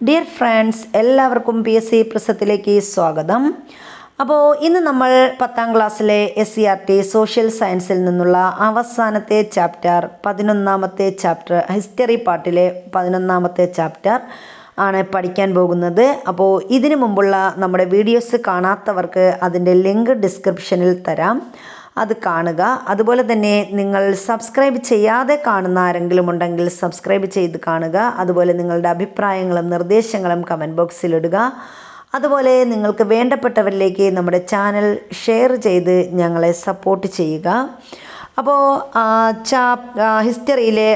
Dear friends എല്ലാവർക്കും P S C പ്രസത്തിലേക്ക് സ്വാഗതം. അപ്പോൾ ഇന്ന് നമ്മൾ പത്താം ക്ലാസ്സിലെ S C R T social സയൻസിൽ നിന്നുള്ള അവസാനത്തെ ചാപ്റ്റർ പതിനൊന്നാമത്തെ ചാപ്റ്റർ ഹിസ്റ്ററി പാർട്ടിലെ പതിനൊന്നാമത്തെ ചാപ്റ്റർ ആണ് പഠിക്കാൻ പോകുന്നത്. അപ്പോൾ ഇതിനു മുമ്പുള്ള നമ്മുടെ വീഡിയോസ് കാണാത്തവർക്ക് അതിന്റെ ലിങ്ക് ഡിസ്ക്രിപ്ഷനിൽ തരാം. അത് കാണുക. അതുപോലെ തന്നെ നിങ്ങൾ സബ്സ്ക്രൈബ് ചെയ്യാതെ കാണുന്ന ആരെങ്കിലും ഉണ്ടെങ്കിൽ സബ്സ്ക്രൈബ് ചെയ്ത് കാണുക. അതുപോലെ നിങ്ങളുടെ അഭിപ്രായങ്ങളും നിർദ്ദേശങ്ങളും കമന്റ് ബോക്സിൽ ഇടുക. അതുപോലെ നിങ്ങൾക്ക് വേണ്ടപ്പെട്ടവരിലേക്ക് നമ്മുടെ ചാനൽ ഷെയർ ചെയ്ത് ഞങ്ങളെ സപ്പോർട്ട് ചെയ്യുക. അപ്പോൾ ചാപ് ഹിസ്റ്ററിയിലെ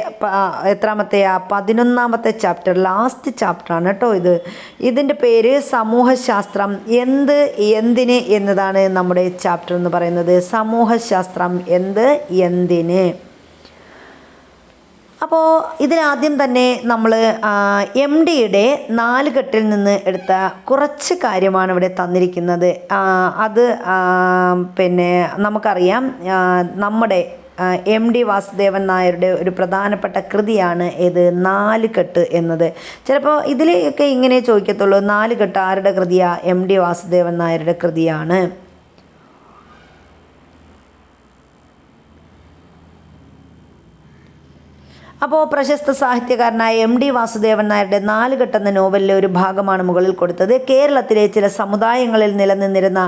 എത്രാമത്തെ പതിനൊന്നാമത്തെ ചാപ്റ്റർ ലാസ്റ്റ് ചാപ്റ്ററാണ് കേട്ടോ ഇത്. ഇതിന്റെ പേര് സമൂഹശാസ്ത്രം. എന്ത് എന്തിന് എന്നതാണ് നമ്മുടെ ചാപ്റ്റർ എന്ന് പറയുന്നത്. സമൂഹശാസ്ത്രം എന്ത് എന്തിന്? അപ്പോൾ ഇതിലാദ്യം തന്നെ നമ്മൾ എം ഡിയുടെ നാല് കെട്ടിൽ നിന്ന് എടുത്ത കുറച്ച് കാര്യമാണ് ഇവിടെ തന്നിരിക്കുന്നത്. അത് പിന്നെ നമുക്കറിയാം നമ്മുടെ എം ഡി വാസുദേവൻ നായരുടെ ഒരു പ്രധാനപ്പെട്ട കൃതിയാണ് ഇത് നാല് കെട്ട് എന്നത്. ചിലപ്പോൾ ഇതിലൊക്കെ ഇങ്ങനെ ചോദിക്കത്തുള്ളൂ നാല് കെട്ട് ആരുടെ കൃതിയാണ് എം ഡി വാസുദേവൻ നായരുടെ കൃതിയാണ്? അപ്പോൾ പ്രശസ്ത സാഹിത്യകാരനായ എം ഡി വാസുദേവൻ നായരുടെ നാല് എന്ന നോവലിലെ ഒരു ഭാഗമാണ് മുകളിൽ കൊടുത്തത്. കേരളത്തിലെ ചില സമുദായങ്ങളിൽ നിലനിന്നിരുന്ന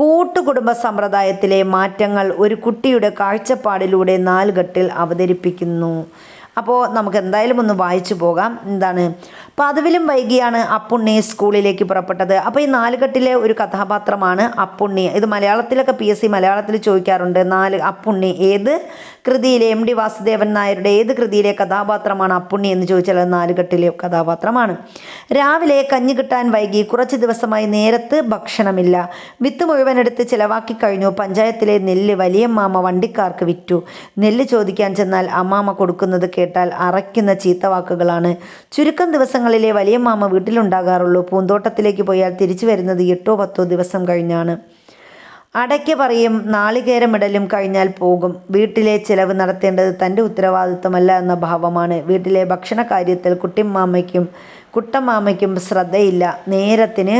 കൂട്ടുകുടുംബ സമ്പ്രദായത്തിലെ മാറ്റങ്ങൾ ഒരു കുട്ടിയുടെ കാഴ്ചപ്പാടിലൂടെ നാലുകെട്ടിൽ അവതരിപ്പിക്കുന്നു. അപ്പോൾ നമുക്ക് എന്തായാലും ഒന്ന് വായിച്ചു പോകാം. എന്താണ്? പതിവിലും വൈകിയാണ് അപ്പുണ്ണി സ്കൂളിലേക്ക് പുറപ്പെട്ടത്. അപ്പോൾ ഈ നാലുകെട്ടിലെ ഒരു കഥാപാത്രമാണ് അപ്പുണ്ണി. ഇത് മലയാളത്തിലൊക്കെ പി എസ് സി മലയാളത്തിൽ ചോദിക്കാറുണ്ട്. നാല് അപ്പുണ്ണി ഏത് കൃതിയിലെ എം ഡി വാസുദേവൻ നായരുടെ ഏത് കൃതിയിലെ കഥാപാത്രമാണ് അപ്പുണ്ണി എന്ന് ചോദിച്ചാൽ അത് നാലുകെട്ടിലെ കഥാപാത്രമാണ്. രാവിലെ കഞ്ഞി കിട്ടാൻ വൈകി കുറച്ച് ദിവസമായി നേരത്ത് ഭക്ഷണമില്ല. വിത്ത് മുഴുവൻ എടുത്ത് ചിലവാക്കി കഴിഞ്ഞു. പഞ്ചായത്തിലെ നെല്ല് വലിയമ്മാമ വണ്ടിക്കാർക്ക് വിറ്റു. നെല്ല് ചോദിക്കാൻ ചെന്നാൽ അമ്മാമ കൊടുക്കുന്നത് കേട്ടാൽ അറയ്ക്കുന്ന ചീത്തവാക്കുകളാണ് ചുരുക്കം ദിവസങ്ങളിലെ മാമ വീട്ടിലുണ്ടാകാറുള്ളൂ. പൂന്തോട്ടത്തിലേക്ക് പോയാൽ തിരിച്ചു വരുന്നത് എട്ടോ പത്തോ ദിവസം കഴിഞ്ഞാണ്. അടയ്ക്ക് പറയും നാളികേരമിടലും കഴിഞ്ഞാൽ പോകും. വീട്ടിലെ ചിലവ് നടത്തേണ്ടത് തന്റെ ഉത്തരവാദിത്വമല്ല എന്ന ഭാവമാണ്. വീട്ടിലെ ഭക്ഷണ കാര്യത്തിൽ കുട്ടിമാമയ്ക്കും കുട്ടമാമയ്ക്കും ശ്രദ്ധയില്ല. നേരത്തിന്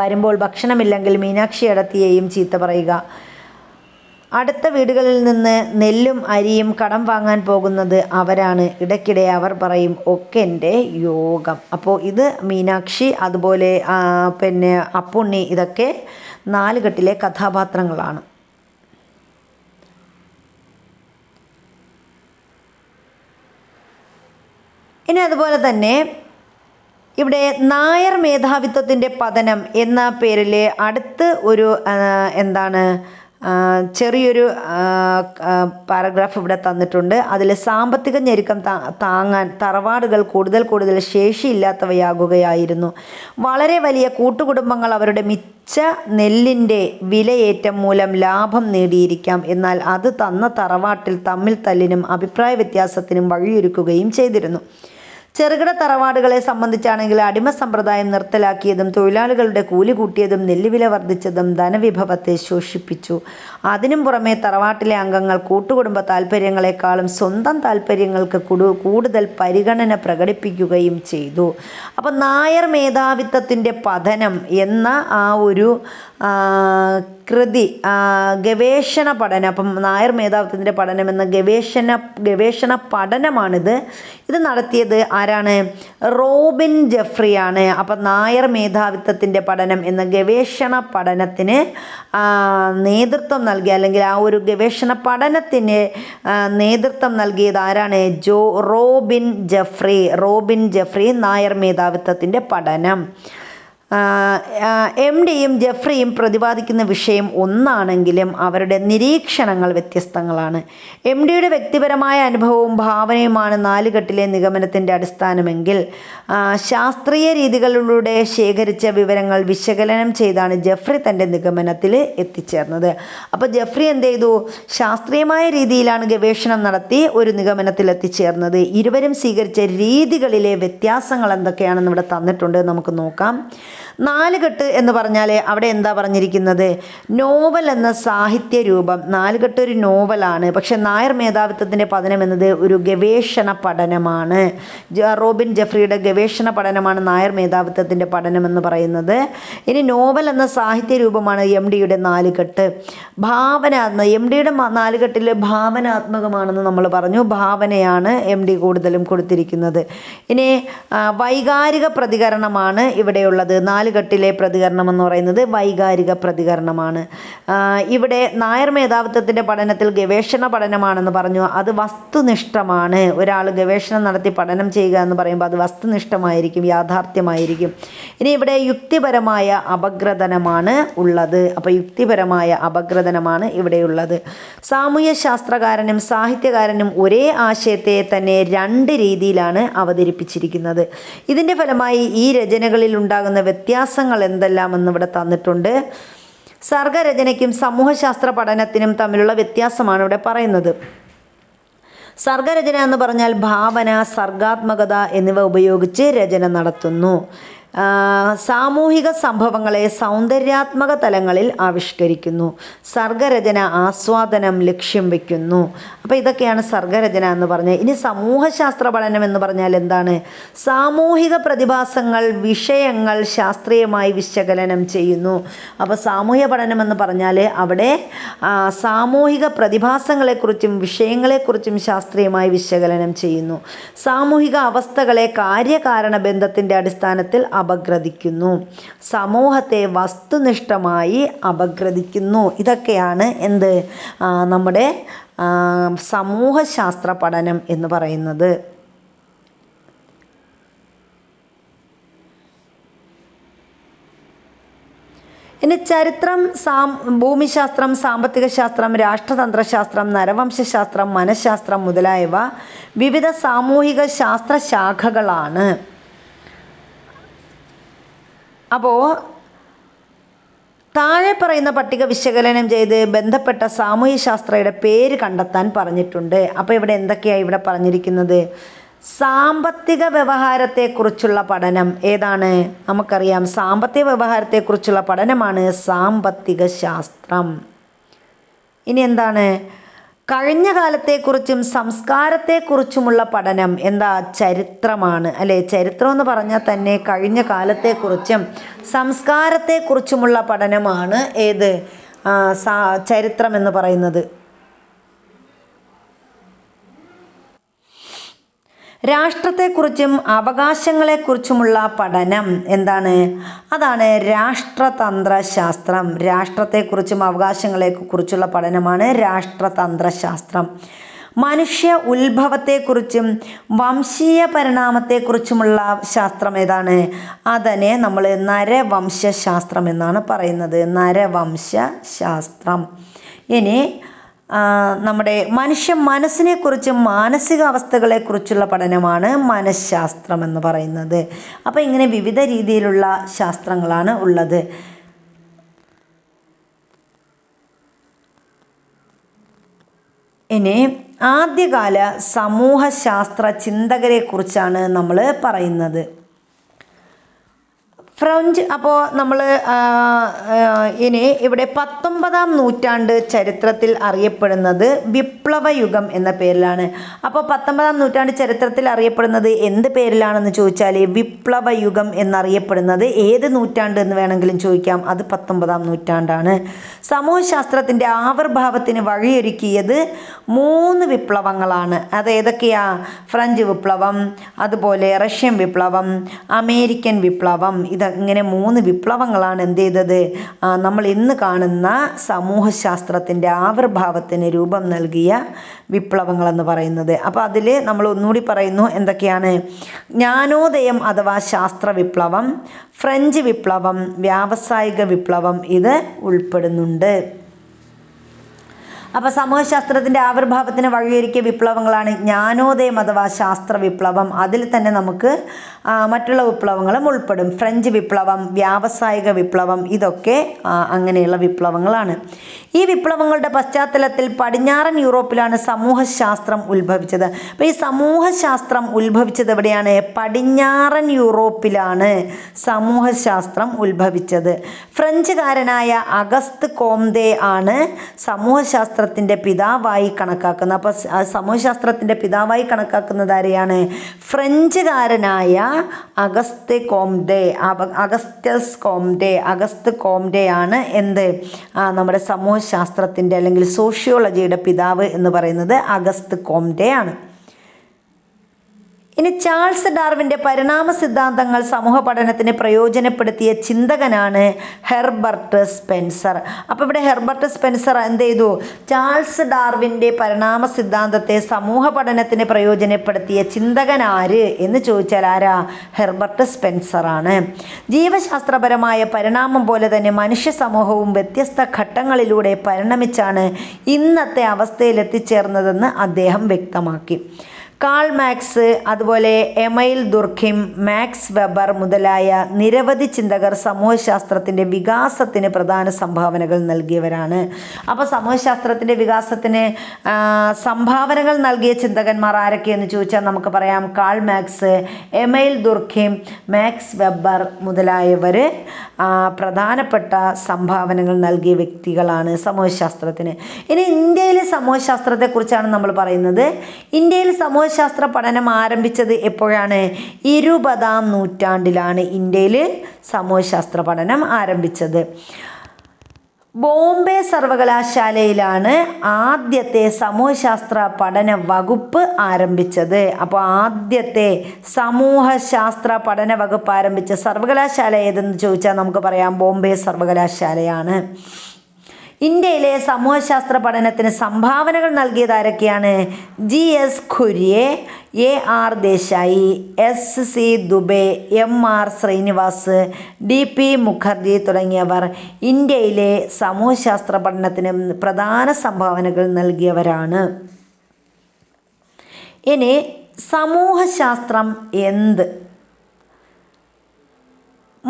വരുമ്പോൾ ഭക്ഷണമില്ലെങ്കിൽ മീനാക്ഷി അടത്തിയെയും ചീത്ത പറയുക. അടുത്ത വീടുകളിൽ നിന്ന് നെല്ലും അരിയും കടം വാങ്ങാൻ പോകുന്നത് അവരാണ്. ഇടയ്ക്കിടെ അവർ പറയും ഒക്കെ എന്റെ യോഗം. അപ്പോൾ ഇത് മീനാക്ഷി അതുപോലെ പിന്നെ അപ്പുണ്ണി ഇതൊക്കെ നാലുകെട്ടിലെ കഥാപാത്രങ്ങളാണ്. ഇനി അതുപോലെ തന്നെ ഇവിടെ നായർ മേധാവിത്വത്തിന്റെ പതനം എന്ന പേരിൽ അടുത്ത് ഒരു എന്താണ് ചെറിയൊരു പാരഗ്രാഫ് ഇവിടെ തന്നിട്ടുണ്ട്. അതിൽ സാമ്പത്തിക ഞെരുക്കം താങ്ങാൻ തറവാടുകൾ കൂടുതൽ കൂടുതൽ ശേഷിയില്ലാത്തവയാകുകയായിരുന്നു. വളരെ വലിയ കൂട്ടുകുടുംബങ്ങൾ അവരുടെ മിച്ച നെല്ലിന്റെ വിലയേറ്റം മൂലം ലാഭം നേടിയിരിക്കാം. എന്നാൽ അത് തന്ന തറവാട്ടിൽ തമ്മിൽ തല്ലിനും അഭിപ്രായ വ്യത്യാസത്തിനും വഴിയൊരുക്കുകയും ചെയ്തിരുന്നു. ചെറുകിട തറവാടുകളെ സംബന്ധിച്ചാണെങ്കിൽ അടിമ സമ്പ്രദായം നിർത്തലാക്കിയതും തൊഴിലാളികളുടെ കൂലി കൂട്ടിയതും നെല്ലുവില വർദ്ധിച്ചതും ധനവിഭവത്തെ ശോഷിപ്പിച്ചു. അതിനും പുറമെ തറവാട്ടിലെ അംഗങ്ങൾ കൂട്ടുകുടുംബ താല്പര്യങ്ങളെക്കാളും സ്വന്തം താല്പര്യങ്ങൾക്ക് കൂടുതൽ പരിഗണന പ്രകടിപ്പിക്കുകയും ചെയ്തു. അപ്പം നായർ മേധാവിത്വത്തിന്റെ പതനം എന്ന ആ ഒരു കൃതി ഗവേഷണ പഠനം അപ്പം നായർ മേധാവിത്വത്തിന്റെ പഠനം എന്ന ഗവേഷണ ഗവേഷണ പഠനമാണിത്. ഇത് നടത്തിയത് ആരാണ്? റോബിൻ ജെഫ്രിയാണ് അപ്പം നായർ മേധാവിത്വത്തിന്റെ പഠനം എന്ന ഗവേഷണ പഠനത്തിന് നേതൃത്വം നൽകിയ അല്ലെങ്കിൽ ആ ഒരു ഗവേഷണ പഠനത്തിന് നേതൃത്വം നൽകിയത് ആരാണ്? ജോ Robin Jeffrey. Robin Jeffrey Nair മേധാവിത്വത്തിന്റെ പഠനം. എം ഡിയും ജെഫ്രിയും പ്രതിപാദിക്കുന്ന വിഷയം ഒന്നാണെങ്കിലും അവരുടെ നിരീക്ഷണങ്ങൾ വ്യത്യസ്തങ്ങളാണ്. എം ഡിയുടെ വ്യക്തിപരമായ അനുഭവവും ഭാവനയുമാണ് നാലുകെട്ടിലെ നിഗമനത്തിന്റെ അടിസ്ഥാനമെങ്കിൽ ശാസ്ത്രീയ രീതികളിലൂടെ ശേഖരിച്ച വിവരങ്ങൾ വിശകലനം ചെയ്താണ് ജെഫ്രി തന്റെ നിഗമനത്തിൽ എത്തിച്ചേർന്നത്. അപ്പോൾ ജെഫ്രി എന്ത് ചെയ്തു? ശാസ്ത്രീയമായ രീതിയിലാണ് ഗവേഷണം നടത്തി ഒരു നിഗമനത്തിൽ എത്തിച്ചേർന്നത്. ഇരുവരും സ്വീകരിച്ച രീതികളിലെ വ്യത്യാസങ്ങൾ എന്തൊക്കെയാണെന്ന് ഇവിടെ തന്നിട്ടുണ്ട്. നമുക്ക് നോക്കാം. നാലുകെട്ട് എന്ന് പറഞ്ഞാൽ അവിടെ എന്താ പറഞ്ഞിരിക്കുന്നത്? നോവൽ എന്ന സാഹിത്യ രൂപം നാലുകെട്ട് ഒരു നോവലാണ്. പക്ഷെ നായർ മേധാവിത്വത്തിന്റെ പതനം എന്നത് ഒരു ഗവേഷണ പഠനമാണ്. റോബിൻ ജെഫ്രിയുടെ ഗവേഷണ പഠനമാണ് നായർ മേധാവിത്വത്തിന്റെ പഠനം എന്ന് പറയുന്നത്. ഇനി നോവൽ എന്ന സാഹിത്യ രൂപമാണ് എം ഡിയുടെ നാലുകെട്ട് ഭാവനാത്മ എം ഡിയുടെ നാലുകെട്ടിൽ ഭാവനാത്മകമാണെന്ന് നമ്മൾ പറഞ്ഞു. ഭാവനയാണ് എം ഡി കൂടുതലും കൊടുത്തിരിക്കുന്നത്. ഇനി വൈകാരിക പ്രതികരണമാണ് ഇവിടെയുള്ളത്. നാലുകെട്ടിലെ പ്രതികരണം എന്ന് പറയുന്നത് വൈകാരിക പ്രതികരണമാണ്. ഇവിടെ നായർ മേധാവിത്വത്തിന്റെ പഠനത്തിൽ ഗവേഷണ പഠനമാണെന്ന് പറഞ്ഞു. അത് വസ്തുനിഷ്ഠമാണ്. ഒരാൾ ഗവേഷണം നടത്തി പഠനം ചെയ്യുക എന്ന് പറയുമ്പോൾ അത് വസ്തുനിഷ്ഠമായിരിക്കും യാഥാർത്ഥ്യമായിരിക്കും. ഇനി ഇവിടെ യുക്തിപരമായ അപഗ്രഥനമാണ് ഉള്ളത്. അപ്പോൾ യുക്തിപരമായ അപഗ്രഥനമാണ് ഇവിടെയുള്ളത്. സാമൂഹ്യ ശാസ്ത്രകാരനും സാഹിത്യകാരനും ഒരേ ആശയത്തെ തന്നെ രണ്ട് രീതിയിലാണ് അവതരിപ്പിച്ചിരിക്കുന്നത്. ഇതിന്റെ ഫലമായി ഈ രചനകളിൽ ഉണ്ടാകുന്ന വ്യത്യാസങ്ങൾ എന്തെല്ലാമെന്ന് ഇവിടെ തന്നിട്ടുണ്ട്. സർഗരചനയ്ക്കും സമൂഹശാസ്ത്ര പഠനത്തിനും തമ്മിലുള്ള വ്യത്യാസമാണ് ഇവിടെ പറയുന്നത്. സർഗരചന എന്ന് പറഞ്ഞാൽ ഭാവന സർഗാത്മകത എന്നിവ ഉപയോഗിച്ച് രചന നടത്തുന്നു. സാമൂഹിക സംഭവങ്ങളെ സൗന്ദര്യാത്മക തലങ്ങളിൽ ആവിഷ്കരിക്കുന്നു. സർഗരചന ആസ്വാദനം ലക്ഷ്യം വയ്ക്കുന്നു അപ്പോൾ ഇതൊക്കെയാണ് സർഗരചന എന്ന് പറഞ്ഞത് ഇനി സമൂഹശാസ്ത്ര പഠനം എന്ന് പറഞ്ഞാൽ എന്താണ്? സാമൂഹിക പ്രതിഭാസങ്ങൾ വിഷയങ്ങൾ ശാസ്ത്രീയമായി വിശകലനം ചെയ്യുന്നു. അപ്പോൾ സാമൂഹ്യ പഠനം എന്ന് പറഞ്ഞാൽ അവിടെ സാമൂഹിക പ്രതിഭാസങ്ങളെക്കുറിച്ചും വിഷയങ്ങളെക്കുറിച്ചും ശാസ്ത്രീയമായി വിശകലനം ചെയ്യുന്നു. സാമൂഹിക അവസ്ഥകളെ കാര്യകാരണ ബന്ധത്തിന്റെ അടിസ്ഥാനത്തിൽ അപഗ്രഥിക്കുന്നു. സമൂഹത്തെ വസ്തുനിഷ്ഠമായി അപഗ്രഥിക്കുന്നു. ഇതൊക്കെയാണ് എന്ത്? നമ്മുടെ സമൂഹശാസ്ത്ര പഠനം എന്ന് പറയുന്നത്. ഇനി ചരിത്രം സാം ഭൂമിശാസ്ത്രം സാമ്പത്തിക ശാസ്ത്രം രാഷ്ട്രതന്ത്രശാസ്ത്രം നരവംശശാസ്ത്രം മനഃശാസ്ത്രം മുതലായവ വിവിധ സാമൂഹിക ശാസ്ത്ര ശാഖകളാണ് അപ്പോൾ താഴെ പറയുന്ന പട്ടിക വിശകലനം ചെയ്ത് ബന്ധപ്പെട്ട സാമൂഹ്യശാസ്ത്രയുടെ പേര് കണ്ടെത്താൻ പറഞ്ഞിട്ടുണ്ട്. അപ്പോൾ ഇവിടെ എന്തൊക്കെയാണ് ഇവിടെ പറഞ്ഞിരിക്കുന്നത്? സാമ്പത്തിക വ്യവഹാരത്തെക്കുറിച്ചുള്ള പഠനം ഏതാണ്? നമുക്കറിയാം. സാമ്പത്തിക വ്യവഹാരത്തെക്കുറിച്ചുള്ള പഠനമാണ് സാമ്പത്തിക ശാസ്ത്രം. ഇനി എന്താണ്? കഴിഞ്ഞ കാലത്തെക്കുറിച്ചും സംസ്കാരത്തെക്കുറിച്ചുമുള്ള പഠനം എന്താ ചരിത്രമാണ്? അല്ലെ? ചരിത്രം എന്ന് പറഞ്ഞാൽ തന്നെ കഴിഞ്ഞ കാലത്തെക്കുറിച്ചും സംസ്കാരത്തെക്കുറിച്ചുമുള്ള പഠനമാണ് ഏത്? ചരിത്രം എന്ന് പറയുന്നത്. രാഷ്ട്രത്തെക്കുറിച്ചും അവകാശങ്ങളെക്കുറിച്ചുമുള്ള പഠനം എന്താണ്? അതാണ് രാഷ്ട്രതന്ത്രശാസ്ത്രം. രാഷ്ട്രത്തെക്കുറിച്ചും അവകാശങ്ങളെ കുറിച്ചുള്ള പഠനമാണ് രാഷ്ട്രതന്ത്രശാസ്ത്രം. മനുഷ്യ ഉത്ഭവത്തെക്കുറിച്ചും വംശീയ പരിണാമത്തെക്കുറിച്ചുമുള്ള ശാസ്ത്രം ഏതാണ്? അതിനെ നമ്മൾ നരവംശാസ്ത്രം എന്നാണ് പറയുന്നത്. നരവംശാസ്ത്രം ഇനി നമ്മുടെ മനുഷ്യ മനസ്സിനെക്കുറിച്ചും മാനസികാവസ്ഥകളെക്കുറിച്ചുള്ള പഠനമാണ് മനഃശാസ്ത്രം എന്ന് പറയുന്നത്. അപ്പോൾ ഇങ്ങനെ വിവിധ രീതിയിലുള്ള ശാസ്ത്രങ്ങളാണ് ഉള്ളത്. ഇനി ആദ്യകാല സമൂഹശാസ്ത്ര ചിന്തകരെക്കുറിച്ചാണ് നമ്മൾ പറയുന്നത്. ഫ്രഞ്ച് അപ്പോൾ നമ്മൾ ഇനി ഇവിടെ പത്തൊമ്പതാം നൂറ്റാണ്ട് ചരിത്രത്തിൽ അറിയപ്പെടുന്നത് വിപ്ലവയുഗം എന്ന പേരിലാണ്. അപ്പോൾ പത്തൊമ്പതാം നൂറ്റാണ്ട് ചരിത്രത്തിൽ അറിയപ്പെടുന്നത് എന്ത് പേരിലാണെന്ന് ചോദിച്ചാൽ വിപ്ലവയുഗം എന്നറിയപ്പെടുന്നത് ഏത് നൂറ്റാണ്ട് എന്ന് വേണമെങ്കിലും ചോദിക്കാം. അത് പത്തൊമ്പതാം നൂറ്റാണ്ടാണ്. സമൂഹശാസ്ത്രത്തിന്റെ ആവിർഭാവത്തിന് വഴിയൊരുക്കിയത് മൂന്ന് വിപ്ലവങ്ങളാണ്. അത് ഏതൊക്കെയാ? ഫ്രഞ്ച് വിപ്ലവം അതുപോലെ റഷ്യൻ വിപ്ലവം അമേരിക്കൻ വിപ്ലവം ഇത് ഇങ്ങനെ മൂന്ന് വിപ്ലവങ്ങളാണ് എന്ത് ചെയ്തത്? നമ്മൾ ഇന്ന് കാണുന്ന സമൂഹശാസ്ത്രത്തിന്റെ ആവിർഭാവത്തിന് രൂപം നൽകിയ വിപ്ലവങ്ങളെന്ന് പറയുന്നത്. അപ്പോൾ അതിൽ നമ്മൾ ഒന്നുകൂടി പറയുന്നു എന്തൊക്കെയാണ്? ജ്ഞാനോദയം അഥവാ ശാസ്ത്ര വിപ്ലവം ഫ്രഞ്ച് വിപ്ലവം വ്യാവസായിക വിപ്ലവം ഇത് ഉൾപ്പെടുന്നുണ്ട്. അപ്പോൾ സമൂഹശാസ്ത്രത്തിന്റെ ആവിർഭാവത്തിന് വഴിയൊരുക്കിയ വിപ്ലവങ്ങളാണ് ജ്ഞാനോദയം അഥവാ ശാസ്ത്ര വിപ്ലവം. അതിൽ തന്നെ നമുക്ക് മറ്റുള്ള വിപ്ലവങ്ങളും ഉൾപ്പെടും. ഫ്രഞ്ച് വിപ്ലവം വ്യാവസായിക വിപ്ലവം ഇതൊക്കെ അങ്ങനെയുള്ള വിപ്ലവങ്ങളാണ്. ഈ വിപ്ലവങ്ങളുടെ പശ്ചാത്തലത്തിൽ പടിഞ്ഞാറൻ യൂറോപ്പിലാണ് സമൂഹശാസ്ത്രം ഉത്ഭവിച്ചത്. അപ്പോൾ ഈ സമൂഹശാസ്ത്രം ഉത്ഭവിച്ചത് എവിടെയാണ്? പടിഞ്ഞാറൻ യൂറോപ്പിലാണ് സമൂഹശാസ്ത്രം ഉത്ഭവിച്ചത്. ഫ്രഞ്ചുകാരനായ അഗസ്ത് കോംതെ ആണ് സമൂഹശാസ്ത്രത്തിന്റെ പിതാവായി കണക്കാക്കുന്നത്. അപ്പോൾ സമൂഹശാസ്ത്രത്തിന്റെ പിതാവായി കണക്കാക്കുന്നത് ആരെയാണ്? ഫ്രഞ്ചുകാരനായ അഗസ്ത് കോംഡേ അഗസ്റ്റസ് കോംതെ അഗസ്ത് കോംഡേ ആണ് എന്ത്? നമ്മുടെ സമൂഹശാസ്ത്രത്തിന്റെ അല്ലെങ്കിൽ സോഷ്യോളജിയുടെ പിതാവ് എന്ന് പറയുന്നത് അഗസ്ത് കോംഡേ ആണ്. ഇനി ചാൾസ് ഡാർവിന്റെ പരിണാമ സിദ്ധാന്തങ്ങൾ സമൂഹ പഠനത്തിന് പ്രയോജനപ്പെടുത്തിയ ചിന്തകനാണ് ഹെർബർട്ട് സ്പെൻസർ. അപ്പോൾ ഇവിടെ ഹെർബർട്ട് സ്പെൻസർ എന്ത് ചെയ്തു? ചാൾസ് ഡാർവിന്റെ പരിണാമ സിദ്ധാന്തത്തെ സമൂഹ പഠനത്തിന് പ്രയോജനപ്പെടുത്തിയ ചിന്തകൻ ആര് എന്ന് ചോദിച്ചാൽ ആരാ? ഹെർബർട്ട് സ്പെൻസറാണ് ജീവശാസ്ത്രപരമായ പരിണാമം പോലെ തന്നെ മനുഷ്യ സമൂഹവും വ്യത്യസ്ത ഘട്ടങ്ങളിലൂടെ പരിണമിച്ചാണ് ഇന്നത്തെ അവസ്ഥയിൽ എത്തിച്ചേർന്നതെന്ന് അദ്ദേഹം വ്യക്തമാക്കി. കാൾ മാക്സ് അതുപോലെ എമൈൽ ദുർഖിം മാക്സ് വെബർ മുതലായ നിരവധി ചിന്തകർ സമൂഹശാസ്ത്രത്തിന്റെ വികാസത്തിന് പ്രധാന സംഭാവനകൾ നൽകിയവരാണ്. അപ്പോൾ സമൂഹശാസ്ത്രത്തിന്റെ വികാസത്തിന് സംഭാവനകൾ നൽകിയ ചിന്തകന്മാർ ആരൊക്കെയെന്ന് ചോദിച്ചാൽ നമുക്ക് പറയാം. Karl Marx Emile Durkheim Max Weber മുതലായവർ പ്രധാനപ്പെട്ട സംഭാവനകൾ നൽകിയ വ്യക്തികളാണ് സമൂഹശാസ്ത്രത്തിന്. ഇനി ഇന്ത്യയിലെ സമൂഹശാസ്ത്രത്തെക്കുറിച്ചാണ് നമ്മൾ പറയുന്നത്. ഇന്ത്യയിൽ സമൂഹശാസ്ത്ര പഠനം ആരംഭിച്ചത് എപ്പോഴാണ്? ഇരുപതാം നൂറ്റാണ്ടിലാണ് ഇന്ത്യയിൽ സമൂഹശാസ്ത്ര പഠനം ആരംഭിച്ചത്. ബോംബെ സർവകലാശാലയിലാണ് ആദ്യത്തെ സമൂഹശാസ്ത്ര പഠന വകുപ്പ് ആരംഭിച്ചത്. അപ്പോൾ ആദ്യത്തെ സമൂഹശാസ്ത്ര പഠന വകുപ്പ് ആരംഭിച്ച സർവകലാശാല ഏതെന്ന് ചോദിച്ചാൽ നമുക്ക് പറയാം ബോംബെ സർവകലാശാലയാണ്. ഇന്ത്യയിലെ സമൂഹശാസ്ത്ര പഠനത്തിന് സംഭാവനകൾ നൽകിയത് ആരൊക്കെയാണ്? G. S. Ghurye A. R. Desai S. C. Dube M. R. Srinivas D. P. Mukherji തുടങ്ങിയവർ ഇന്ത്യയിലെ സമൂഹശാസ്ത്ര പഠനത്തിന് പ്രധാന സംഭാവനകൾ നൽകിയവരാണ്. ഇനി സമൂഹശാസ്ത്രം എന്ത്?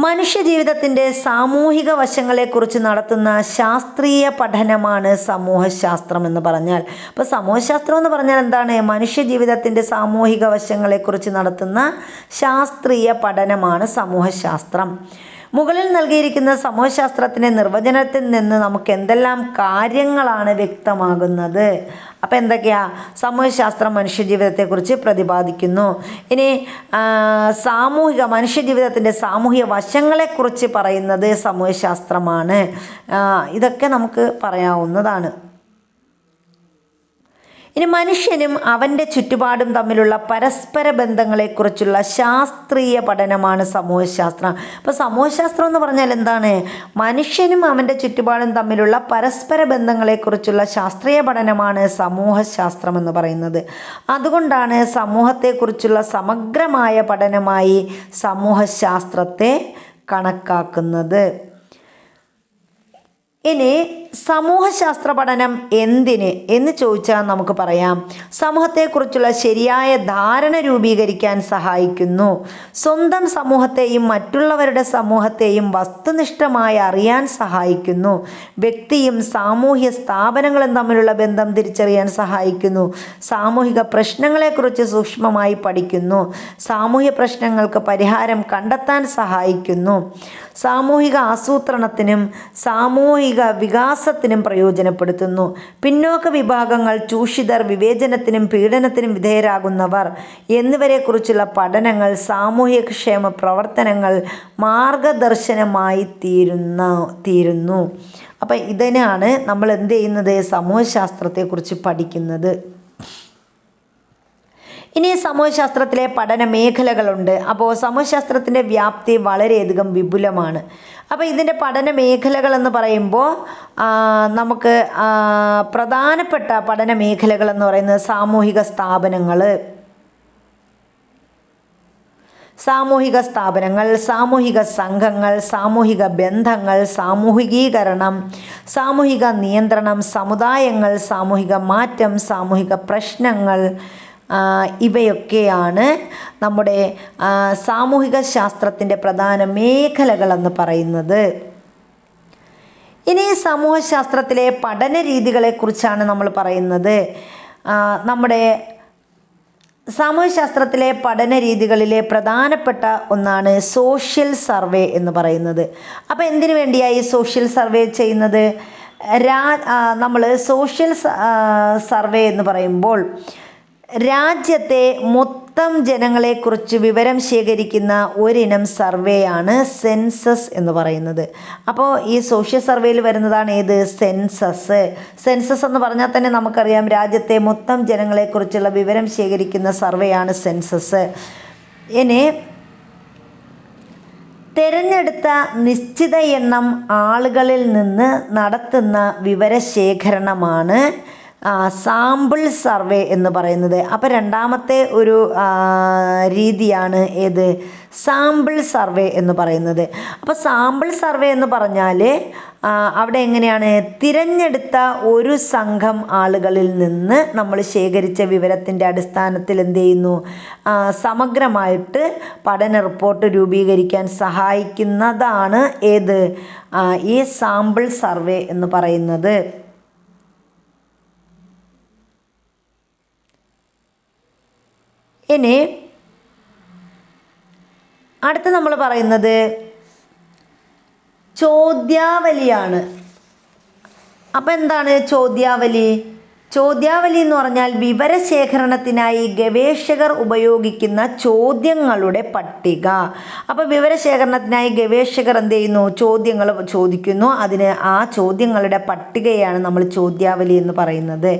മനുഷ്യജീവിതത്തിന്റെ സാമൂഹിക വശങ്ങളെക്കുറിച്ച് നടത്തുന്ന ശാസ്ത്രീയ പഠനമാണ് സമൂഹശാസ്ത്രം എന്ന് പറഞ്ഞാൽ. അപ്പോൾ സമൂഹശാസ്ത്രം എന്ന് പറഞ്ഞാൽ എന്താണ്? മനുഷ്യജീവിതത്തിന്റെ സാമൂഹിക വശങ്ങളെക്കുറിച്ച് നടത്തുന്ന ശാസ്ത്രീയ പഠനമാണ് സമൂഹശാസ്ത്രം. മുകളിൽ നൽകിയിരിക്കുന്ന സമൂഹശാസ്ത്രത്തിന്റെ നിർവചനത്തിൽ നിന്ന് നമുക്ക് എന്തെല്ലാം കാര്യങ്ങളാണ് വ്യക്തമാകുന്നത്? അപ്പോൾ എന്തൊക്കെയാ? സമൂഹശാസ്ത്രം മനുഷ്യജീവിതത്തെക്കുറിച്ച് പ്രതിപാദിക്കുന്നു. ഇനി സാമൂഹിക മനുഷ്യജീവിതത്തിന്റെ സാമൂഹിക വശങ്ങളെക്കുറിച്ച് പറയുന്നത് സമൂഹശാസ്ത്രമാണ്. ഇതൊക്കെ നമുക്ക് പറയാവുന്നതാണ്. ഇനി മനുഷ്യനും അവന്റെ ചുറ്റുപാടും തമ്മിലുള്ള പരസ്പര ബന്ധങ്ങളെക്കുറിച്ചുള്ള ശാസ്ത്രീയ പഠനമാണ് സമൂഹശാസ്ത്രം. അപ്പോൾ സമൂഹശാസ്ത്രം എന്ന് പറഞ്ഞാൽ എന്താണ്? മനുഷ്യനും അവന്റെ ചുറ്റുപാടും തമ്മിലുള്ള പരസ്പര ബന്ധങ്ങളെക്കുറിച്ചുള്ള ശാസ്ത്രീയ പഠനമാണ് സമൂഹശാസ്ത്രം എന്ന് പറയുന്നത്. അതുകൊണ്ടാണ് സമൂഹത്തെക്കുറിച്ചുള്ള സമഗ്രമായ പഠനമായി സമൂഹശാസ്ത്രത്തെ കണക്കാക്കുന്നത്. ഇനി സമൂഹശാസ്ത്ര പഠനം എന്തിന് എന്ന് ചോദിച്ചാൽ നമുക്ക് പറയാം. സമൂഹത്തെക്കുറിച്ചുള്ള ശരിയായ ധാരണ രൂപീകരിക്കാൻ സഹായിക്കുന്നു. സ്വന്തം സമൂഹത്തെയും മറ്റുള്ളവരുടെ സമൂഹത്തെയും വസ്തുനിഷ്ഠമായി അറിയാൻ സഹായിക്കുന്നു. വ്യക്തിയും സാമൂഹ്യ സ്ഥാപനങ്ങളും തമ്മിലുള്ള ബന്ധം തിരിച്ചറിയാൻ സഹായിക്കുന്നു. സാമൂഹിക പ്രശ്നങ്ങളെക്കുറിച്ച് സൂക്ഷ്മമായി പഠിക്കുന്നു. സാമൂഹ്യ പ്രശ്നങ്ങൾക്ക് പരിഹാരം കണ്ടെത്താൻ സഹായിക്കുന്നു. സാമൂഹിക ആസൂത്രണത്തിനും സാമൂഹിക വികാസത്തിനും പ്രയോജനപ്പെടുത്തുന്നു. പിന്നോക്ക വിഭാഗങ്ങൾ ചൂഷിതർ വിവേചനത്തിനും പീഡനത്തിനും വിധേയരാകുന്നവർ എന്നിവരെക്കുറിച്ചുള്ള പഠനങ്ങൾ സാമൂഹ്യക്ഷേമ പ്രവർത്തനങ്ങൾ മാർഗദർശനമായി തീരുന്ന തീരുന്നു. അപ്പം ഇതിനാണ് നമ്മൾ എന്ത് ചെയ്യുന്നത്? സമൂഹശാസ്ത്രത്തെക്കുറിച്ച് പഠിക്കുന്നത്. ഇനി സമൂഹശാസ്ത്രത്തിലെ പഠന മേഖലകളുണ്ട്. അപ്പോൾ സമൂഹശാസ്ത്രത്തിന്റെ വ്യാപ്തി വളരെയധികം വിപുലമാണ്. അപ്പോൾ ഇതിന്റെ പഠന മേഖലകൾ എന്ന് പറയുമ്പോൾ നമുക്ക് പ്രധാനപ്പെട്ട പഠന മേഖലകൾ എന്ന് പറയുന്നത് സാമൂഹിക സ്ഥാപനങ്ങൾ സാമൂഹിക സ്ഥാപനങ്ങൾ സാമൂഹിക സംഘങ്ങൾ സാമൂഹിക ബന്ധങ്ങൾ സാമൂഹികീകരണം സാമൂഹിക നിയന്ത്രണം സമുദായങ്ങൾ സാമൂഹിക മാറ്റം സാമൂഹിക പ്രശ്നങ്ങൾ ഇവയൊക്കെയാണ് നമ്മുടെ സാമൂഹിക ശാസ്ത്രത്തിന്റെ പ്രധാന മേഖലകളെന്ന് പറയുന്നത്. ഇനി സമൂഹശാസ്ത്രത്തിലെ പഠന രീതികളെക്കുറിച്ചാണ് നമ്മൾ പറയുന്നത്. നമ്മുടെ സാമൂഹ്യശാസ്ത്രത്തിലെ പഠന രീതികളിലെ പ്രധാനപ്പെട്ട ഒന്നാണ് സോഷ്യൽ സർവേ എന്ന് പറയുന്നത്. അപ്പോൾ എന്തിനു വേണ്ടിയായി സോഷ്യൽ സർവേ ചെയ്യുന്നത്? രാ നമ്മൾ സോഷ്യൽ സർവേ എന്ന് പറയുമ്പോൾ രാജ്യത്തെ മൊത്തം ജനങ്ങളെക്കുറിച്ച് വിവരം ശേഖരിക്കുന്ന ഒരിനം സർവേയാണ് സെൻസസ് എന്ന് പറയുന്നത്. അപ്പോൾ ഈ സോഷ്യൽ സർവേയിൽ വരുന്നതാണ് ഏത്? സെൻസസ്. സെൻസസ് എന്ന് പറഞ്ഞാൽ തന്നെ നമുക്കറിയാം രാജ്യത്തെ മൊത്തം ജനങ്ങളെക്കുറിച്ചുള്ള വിവരം ശേഖരിക്കുന്ന സർവേയാണ് സെൻസസ്. ഇനി തിരഞ്ഞെടുത്ത നിശ്ചിത എണ്ണം ആളുകളിൽ നിന്ന് നടത്തുന്ന വിവരശേഖരണമാണ് സാമ്പിൾ സർവേ എന്ന് പറയുന്നത്. അപ്പോൾ രണ്ടാമത്തെ ഒരു രീതിയാണ് ഏത്? സാമ്പിൾ സർവേ എന്ന് പറയുന്നത്. അപ്പോൾ സാമ്പിൾ സർവേ എന്ന് പറഞ്ഞാൽ അവിടെ എങ്ങനെയാണ്? തിരഞ്ഞെടുത്ത ഒരു സംഘം ആളുകളിൽ നിന്ന് നമ്മൾ ശേഖരിച്ച വിവരത്തിന്റെ അടിസ്ഥാനത്തിൽ എന്ത് ചെയ്യുന്നു? സമഗ്രമായിട്ട് പഠന റിപ്പോർട്ട് രൂപീകരിക്കാൻ സഹായിക്കുന്നതാണ് ഏത്? ഈ സാമ്പിൾ സർവേ എന്ന് പറയുന്നത്. ഇനി അടുത്ത് നമ്മൾ പറയുന്നത് ചോദ്യാവലിയാണ്. അപ്പം എന്താണ് ചോദ്യാവലി? ചോദ്യാവലി എന്ന് പറഞ്ഞാൽ വിവരശേഖരണത്തിനായി ഗവേഷകർ ഉപയോഗിക്കുന്ന ചോദ്യങ്ങളുടെ പട്ടിക. അപ്പോൾ വിവരശേഖരണത്തിനായി ഗവേഷകർ എന്ത് ചെയ്യുന്നു? ചോദ്യങ്ങൾ ചോദിക്കുന്നു. അതിന് ആ ചോദ്യങ്ങളുടെ പട്ടികയാണ് നമ്മൾ ചോദ്യാവലി എന്ന് പറയുന്നത്.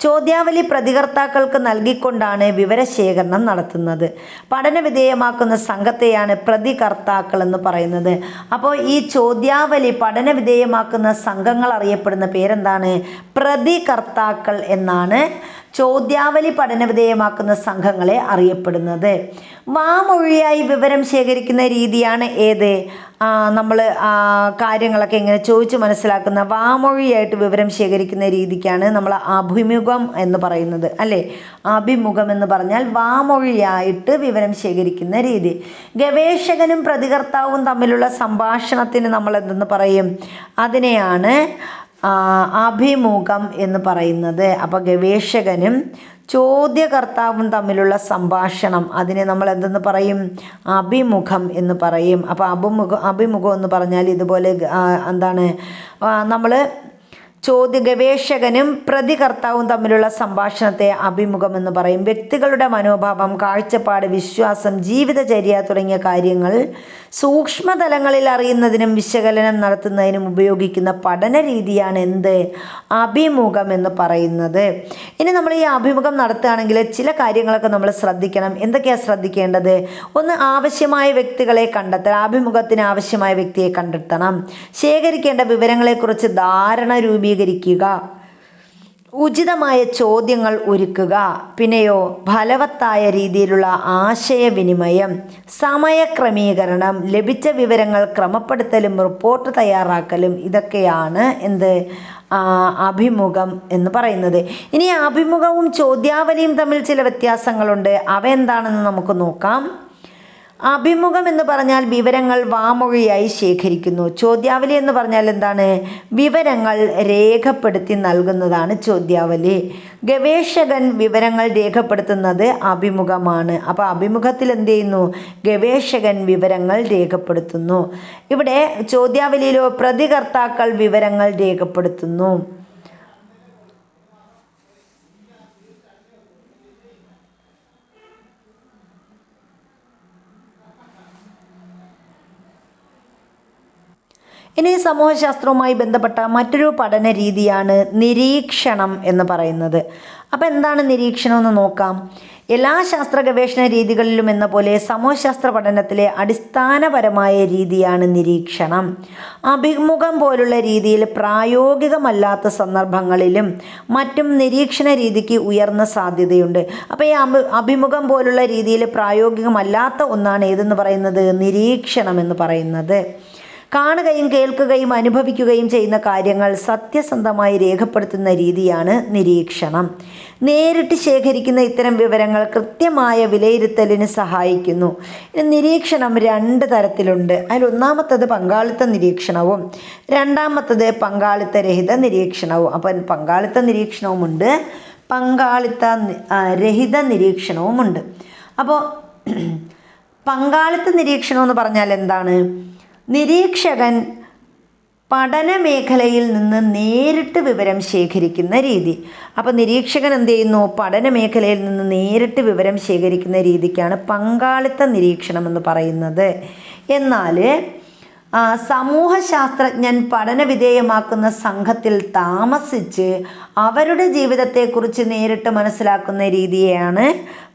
ചോദ്യാവലി പ്രതികർത്താക്കൾക്ക് നൽകിക്കൊണ്ടാണ് വിവരശേഖരണം നടത്തുന്നത്. പഠന വിധേയമാക്കുന്ന സംഘത്തെയാണ് പ്രതികർത്താക്കൾ എന്ന് പറയുന്നത്. അപ്പോൾ ഈ ചോദ്യാവലി പഠന വിധേയമാക്കുന്ന സംഘങ്ങൾ അറിയപ്പെടുന്ന പേരെന്താണ്? പ്രതികർത്താക്കൾ എന്നാണ് ചോദ്യാവലി പഠനവിധേയമാക്കുന്ന സംഘങ്ങളെ അറിയപ്പെടുന്നത്. വാമൊഴിയായി വിവരം ശേഖരിക്കുന്ന രീതിയാണ് ഏത്? നമ്മൾ കാര്യങ്ങളൊക്കെ ഇങ്ങനെ ചോദിച്ച് മനസ്സിലാക്കുന്ന വാമൊഴിയായിട്ട് വിവരം ശേഖരിക്കുന്ന രീതിക്കാണ് നമ്മൾ അഭിമുഖം എന്ന് പറയുന്നത് അല്ലേ? അഭിമുഖം എന്ന് പറഞ്ഞാൽ വാമൊഴിയായിട്ട് വിവരം ശേഖരിക്കുന്ന രീതി. ഗവേഷകനും പ്രതികർത്താവും തമ്മിലുള്ള സംഭാഷണത്തിന് നമ്മൾ എന്തെന്ന് പറയും? അതിനെയാണ് അഭിമുഖം എന്ന് പറയുന്നത്. അപ്പോൾ ഗവേഷകനും ചോദ്യകർത്താവും തമ്മിലുള്ള സംഭാഷണം. അതിനെ നമ്മൾ എന്തെന്ന് പറയും? അഭിമുഖം എന്ന് പറയും. അപ്പോൾ അഭിമുഖം അഭിമുഖം എന്ന് പറഞ്ഞാൽ ഇതുപോലെ എന്താണ്? നമ്മൾ ചോദ്യ ഗവേഷകനും പ്രതികർത്താവും തമ്മിലുള്ള സംഭാഷണത്തെ അഭിമുഖമെന്ന് പറയും. വ്യക്തികളുടെ മനോഭാവം കാഴ്ചപ്പാട് വിശ്വാസം ജീവിതചര്യ തുടങ്ങിയ കാര്യങ്ങൾ സൂക്ഷ്മതലങ്ങളിൽ അറിയുന്നതിനും വിശകലനം നടത്തുന്നതിനും ഉപയോഗിക്കുന്ന പഠന രീതിയാണ് എന്ത്? അഭിമുഖം എന്ന് പറയുന്നത്. ഇനി നമ്മൾ ഈ അഭിമുഖം നടത്തുകയാണെങ്കിൽ ചില കാര്യങ്ങളൊക്കെ നമ്മൾ ശ്രദ്ധിക്കണം. എന്തൊക്കെയാണ് ശ്രദ്ധിക്കേണ്ടത്? ഒന്ന് ആവശ്യമായ വ്യക്തികളെ കണ്ടെത്തണം അഭിമുഖത്തിന് ആവശ്യമായ വ്യക്തിയെ കണ്ടെത്തണം. ശേഖരിക്കേണ്ട വിവരങ്ങളെക്കുറിച്ച് ധാരണ രൂപീകരിക്കുക ഉചിതമായ ചോദ്യങ്ങൾ ഒരുക്കുക. പിന്നെയോ ഫലവത്തായ രീതിയിലുള്ള ആശയവിനിമയം സമയക്രമീകരണം ലഭിച്ച വിവരങ്ങൾ ക്രമപ്പെടുത്തലും റിപ്പോർട്ട് തയ്യാറാക്കലും ഇതൊക്കെയാണ് എന്ത്? അഭിമുഖം എന്ന് പറയുന്നത്. ഇനി അഭിമുഖവും ചോദ്യാവലിയും തമ്മിൽ ചില വ്യത്യാസങ്ങളുണ്ട്. അവ എന്താണെന്ന് നമുക്ക് നോക്കാം. അഭിമുഖം എന്ന് പറഞ്ഞാൽ വിവരങ്ങൾ വാമൊഴിയായി ശേഖരിക്കുന്നു. ചോദ്യാവലി എന്ന് പറഞ്ഞാൽ എന്താണ്? വിവരങ്ങൾ രേഖപ്പെടുത്തി നൽകുന്നതാണ് ചോദ്യാവലി. ഗവേഷകൻ വിവരങ്ങൾ രേഖപ്പെടുത്തുന്നത് അഭിമുഖമാണ്. അപ്പോൾ അഭിമുഖത്തിൽ എന്ത് ചെയ്യുന്നു? ഗവേഷകൻ വിവരങ്ങൾ രേഖപ്പെടുത്തുന്നു. ഇവിടെ ചോദ്യാവലിയിലോ പ്രതികർത്താക്കൾ വിവരങ്ങൾ രേഖപ്പെടുത്തുന്നു. ഇനി സമൂഹശാസ്ത്രവുമായി ബന്ധപ്പെട്ട മറ്റൊരു പഠന രീതിയാണ് നിരീക്ഷണം എന്ന് പറയുന്നത്. അപ്പോൾ എന്താണ് നിരീക്ഷണം എന്ന് നോക്കാം. എല്ലാ ശാസ്ത്ര ഗവേഷണ രീതികളിലും എന്ന പോലെ സമൂഹശാസ്ത്ര പഠനത്തിലെ അടിസ്ഥാനപരമായ രീതിയാണ് നിരീക്ഷണം. അഭിമുഖം പോലുള്ള രീതിയിൽ പ്രായോഗികമല്ലാത്ത സന്ദർഭങ്ങളിലും മറ്റും നിരീക്ഷണ രീതിക്ക് ഉയർന്ന സാധ്യതയുണ്ട്. അപ്പോൾ ഈ അഭി അഭിമുഖം പോലുള്ള രീതിയിൽ പ്രായോഗികമല്ലാത്ത ഒന്നാണ് ഏതെന്ന് പറയുന്നത്? നിരീക്ഷണം എന്ന് പറയുന്നത്. കാണുകയും കേൾക്കുകയും അനുഭവിക്കുകയും ചെയ്യുന്ന കാര്യങ്ങൾ സത്യസന്ധമായി രേഖപ്പെടുത്തുന്ന രീതിയാണ് നിരീക്ഷണം. നേരിട്ട് ശേഖരിക്കുന്ന ഇത്തരം വിവരങ്ങൾ കൃത്യമായ വിലയിരുത്തലിന് സഹായിക്കുന്നു. നിരീക്ഷണം രണ്ട് തരത്തിലുണ്ട്. അതിൽ ഒന്നാമത്തത് പങ്കാളിത്ത നിരീക്ഷണവും രണ്ടാമത്തത് പങ്കാളിത്തരഹിത നിരീക്ഷണവും. അപ്പം പങ്കാളിത്ത നിരീക്ഷണവുമുണ്ട് പങ്കാളിത്ത രഹിത നിരീക്ഷണവുമുണ്ട് അപ്പോൾ പങ്കാളിത്ത നിരീക്ഷണം എന്ന് പറഞ്ഞാൽ എന്താണ്? നിരീക്ഷകൻ പഠന മേഖലയിൽ നിന്ന് നേരിട്ട് വിവരം ശേഖരിക്കുന്ന രീതി. അപ്പോൾ നിരീക്ഷകൻ എന്ത് ചെയ്യുന്നു? പഠന മേഖലയിൽ നിന്ന് നേരിട്ട് വിവരം ശേഖരിക്കുന്ന രീതിക്കാണ് പങ്കാളിത്ത നിരീക്ഷണം എന്ന് പറയുന്നത്. എന്നാൽ സമൂഹശാസ്ത്രജ്ഞൻ പഠന വിധേയമാക്കുന്ന സംഘത്തിൽ താമസിച്ച് അവരുടെ ജീവിതത്തെക്കുറിച്ച് നേരിട്ട് മനസ്സിലാക്കുന്ന രീതിയെയാണ്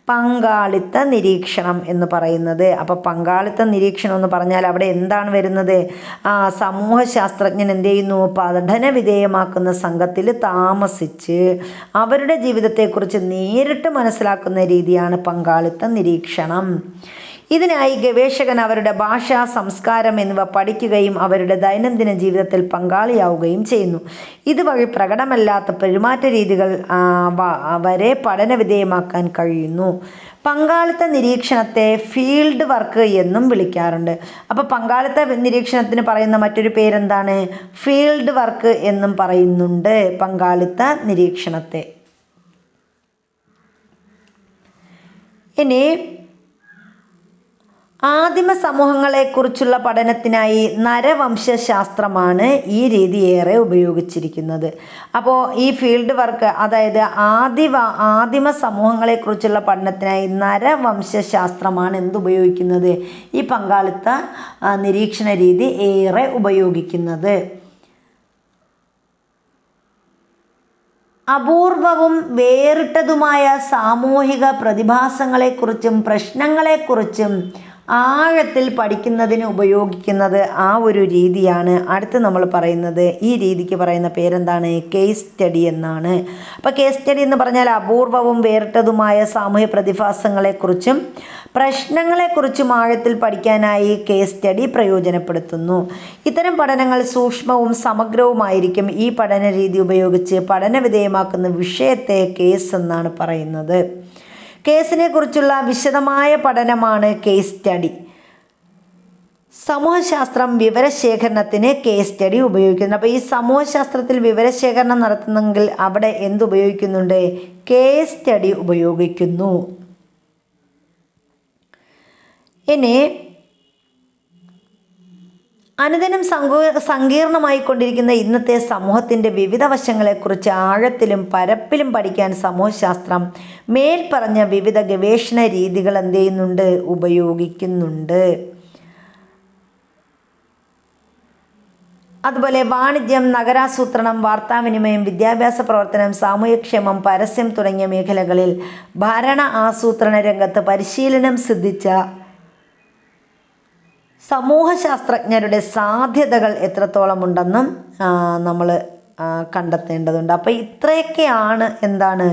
പങ്കാളിത്ത നിരീക്ഷണം എന്ന് പറയുന്നത്. അപ്പോൾ പങ്കാളിത്ത നിരീക്ഷണം എന്ന് പറഞ്ഞാൽ അവിടെ എന്താണ് വരുന്നത്? ആ സമൂഹശാസ്ത്രജ്ഞൻ എന്ത് ചെയ്യുന്നു? പഠന വിധേയമാക്കുന്ന സംഘത്തിൽ താമസിച്ച് അവരുടെ ജീവിതത്തെക്കുറിച്ച് നേരിട്ട് മനസ്സിലാക്കുന്ന രീതിയാണ് പങ്കാളിത്ത നിരീക്ഷണം. ഇതിനായി ഗവേഷകൻ അവരുടെ ഭാഷ സംസ്കാരം എന്നിവ പഠിക്കുകയും അവരുടെ ദൈനംദിന ജീവിതത്തിൽ പങ്കാളിയാവുകയും ചെയ്യുന്നു. ഇതുവഴി പ്രകടമല്ലാത്ത പെരുമാറ്റ രീതികൾ വരെ പഠന വിധേയമാക്കാൻ കഴിയുന്നു. പങ്കാളിത്ത നിരീക്ഷണത്തെ ഫീൽഡ് വർക്ക് എന്നും വിളിക്കാറുണ്ട്. അപ്പോൾ പങ്കാളിത്ത നിരീക്ഷണത്തിന് പറയുന്ന മറ്റൊരു പേരെന്താണ്? ഫീൽഡ് വർക്ക് എന്നും പറയുന്നുണ്ട് പങ്കാളിത്ത നിരീക്ഷണത്തെ. ഇനി ആദിമ സമൂഹങ്ങളെക്കുറിച്ചുള്ള പഠനത്തിനായി നരവംശാസ്ത്രമാണ് ഈ രീതി ഏറെ ഉപയോഗിച്ചിരിക്കുന്നത്. അപ്പോൾ ഈ ഫീൽഡ് വർക്ക് അതായത് ആദിവ ആദിമ സമൂഹങ്ങളെക്കുറിച്ചുള്ള പഠനത്തിനായി നരവംശാസ്ത്രമാണ് എന്ത് ഉപയോഗിക്കുന്നത് ഈ പങ്കാളിത്ത നിരീക്ഷണ രീതി ഏറെ ഉപയോഗിക്കുന്നത്. അപൂർവവും വേറിട്ടതുമായ സാമൂഹിക പ്രതിഭാസങ്ങളെക്കുറിച്ചും പ്രശ്നങ്ങളെക്കുറിച്ചും ആഴത്തിൽ പഠിക്കുന്നതിന് ഉപയോഗിക്കുന്നത് ആ ഒരു രീതിയാണ്. അടുത്ത് നമ്മൾ പറയുന്നത് ഈ രീതിക്ക് പറയുന്ന പേരെന്താണ്? കേസ് സ്റ്റഡി എന്നാണ്. അപ്പോൾ കേസ് സ്റ്റഡി എന്ന് പറഞ്ഞാൽ അപൂർവവും വേറിട്ടതുമായ സാമൂഹ്യ പ്രതിഭാസങ്ങളെക്കുറിച്ചും പ്രശ്നങ്ങളെക്കുറിച്ചും ആഴത്തിൽ പഠിക്കാനായി കേസ് സ്റ്റഡി പ്രയോജനപ്പെടുത്തുന്നു. ഇത്തരം പഠനങ്ങൾ സൂക്ഷ്മവും സമഗ്രവുമായിരിക്കും ഈ പഠന രീതി ഉപയോഗിച്ച് പഠന വിധേയമാക്കുന്ന വിഷയത്തെ കേസ് എന്നാണ് പറയുന്നത്. കേസിനെ കുറിച്ചുള്ള വിശദമായ പഠനമാണ് കേസ് സ്റ്റഡി സമൂഹശാസ്ത്രം വിവരശേഖരണത്തിന് കേസ് സ്റ്റഡി ഉപയോഗിക്കുന്നു. അപ്പോൾ ഈ സമൂഹശാസ്ത്രത്തിൽ വിവരശേഖരണം നടത്തുന്നെങ്കിൽ അവിടെ എന്തുപയോഗിക്കുന്നുണ്ട് കേസ് സ്റ്റഡി ഉപയോഗിക്കുന്നു. ഇനി അനുദിനം സങ്കൂ സങ്കീർണമായിക്കൊണ്ടിരിക്കുന്ന ഇന്നത്തെ സമൂഹത്തിന്റെ വിവിധ വശങ്ങളെക്കുറിച്ച് ആഴത്തിലും പരപ്പിലും പഠിക്കാൻ സമൂഹശാസ്ത്രം മേൽപ്പറഞ്ഞ വിവിധ ഗവേഷണ രീതികൾ എന്ത് ചെയ്യുന്നുണ്ട്? ഉപയോഗിക്കുന്നുണ്ട്. അതുപോലെ വാണിജ്യം നഗരാസൂത്രണം വാർത്താവിനിമയം വിദ്യാഭ്യാസ പ്രവർത്തനം സാമൂഹ്യക്ഷേമം പരസ്യം തുടങ്ങിയ മേഖലകളിൽ ഭരണ ആസൂത്രണ രംഗത്ത് പരിശീലനം സിദ്ധിച്ച സമൂഹശാസ്ത്രജ്ഞരുടെ സാധ്യതകൾ എത്രത്തോളം ഉണ്ടെന്നും നമ്മൾ കണ്ടെത്തേണ്ടതുണ്ട്. അപ്പോൾ ഇത്രയൊക്കെയാണ് എന്താണ്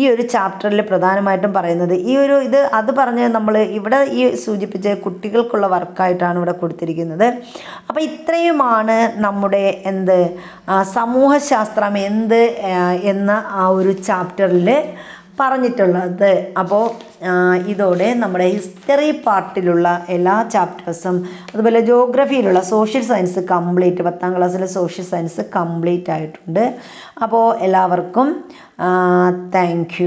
ഈ ഒരു ചാപ്റ്ററിൽ പ്രധാനമായിട്ടും പറയുന്നത്. ഈ ഒരു ഇത് അത് പറഞ്ഞ് നമ്മൾ ഇവിടെ ഈ സൂചിപ്പിച്ച കുട്ടികൾക്കുള്ള വർക്കായിട്ടാണ് ഇവിടെ കൊടുത്തിരിക്കുന്നത്. അപ്പോൾ ഇത്രയുമാണ് നമ്മുടെ എന്ത് സമൂഹശാസ്ത്രം എന്ത് എന്ന ആ ഒരു ചാപ്റ്ററിൽ പറഞ്ഞിട്ടുള്ളത്. അപ്പോൾ ഇതോടെ നമ്മുടെ ഹിസ്റ്ററി പാർട്ടിലുള്ള എല്ലാ ചാപ്റ്റേഴ്സും അതുപോലെ ജോഗ്രഫിയിലുള്ള സോഷ്യൽ സയൻസ് കംപ്ലീറ്റ് പത്താം ക്ലാസ്സിലെ സോഷ്യൽ സയൻസ് കംപ്ലീറ്റ് ആയിട്ടുണ്ട്. അപ്പോൾ എല്ലാവർക്കും താങ്ക്